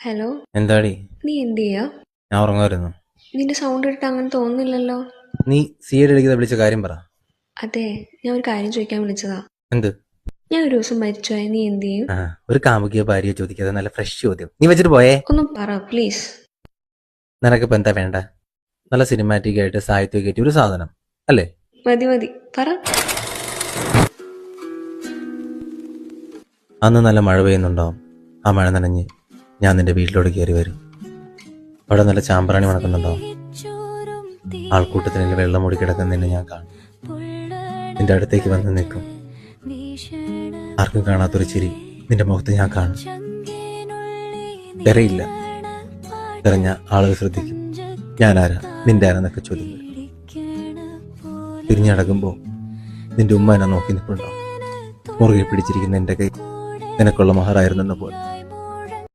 Hello? എന്താടി? നീ എന്ത് ചെയ്യാ ഞാൻ ഉറങ്ങുമായിരുന്നു നിന്റെ സൗണ്ട് ഇട്ടിട്ട് അങ്ങനെ തോന്നുന്നില്ലല്ലോ. നീ സി എഡ് എടുക്കുന്ന വിളിച്ച കാര്യം പറ. അതെ ഞാൻ ഒരു കാര്യം ചോദിക്കാൻ വിളിച്ചതാ. എന്ത്? ഞാൻ ഒരു ദിവസം മരിച്ചുപോയ നീ എന്ത് ചെയ്യും? ആ ഒരു കാമുകിയോ ഭാര്യയോ ചോദിക്കാതെ നല്ല ഫ്രഷ് ചോദ്യം. നീ വെച്ചിട്ട് പോയേ? ഒന്നും പറ പ്ലീസ് നിനക്കിപ്പോ എന്താ വേണ്ട? നല്ല സിനിമാറ്റിക് ആയിട്ട് സാഹിത്യം കയറ്റി ഒരു സാധനം അല്ലേ? മതി മതി. പറ. അന്ന് നല്ല മഴ പെയ്യുന്നുണ്ടാവും. ആ മഴ നനഞ്ഞ്. ഞാൻ നിന്റെ വീട്ടിലോട്ട് കയറി വരും. അവിടെ നല്ല ചാമ്പ്രാണി മണക്കുന്നുണ്ടാവും ആൾക്കൂട്ടത്തിന് വെള്ളം മൂടി കിടക്കുന്ന നിന്നെ ഞാൻ കാണും. നിന്റെ അടുത്തേക്ക് വന്ന് നിൽക്കും. ആർക്കും കാണാത്തൊരു ചിരി നിന്റെ മുഖത്ത് ഞാൻ കാണും. തിരയില്ല. തിരഞ്ഞ ആളുകൾ ശ്രദ്ധിക്കും. ഞാനാരാ? നിന്റെ ആരാന്നൊക്കെ ചോദ്യം തിരിഞ്ഞടക്കുമ്പോൾ നിന്റെ ഉമ്മ എന്നെ നോക്കി നിൽപ്പുണ്ടാവും മുറുകെ പിടിച്ചിരിക്കുന്ന എന്റെ കൈ നിനക്കുള്ള മഹറായിരുന്നെന്ന പോലെ.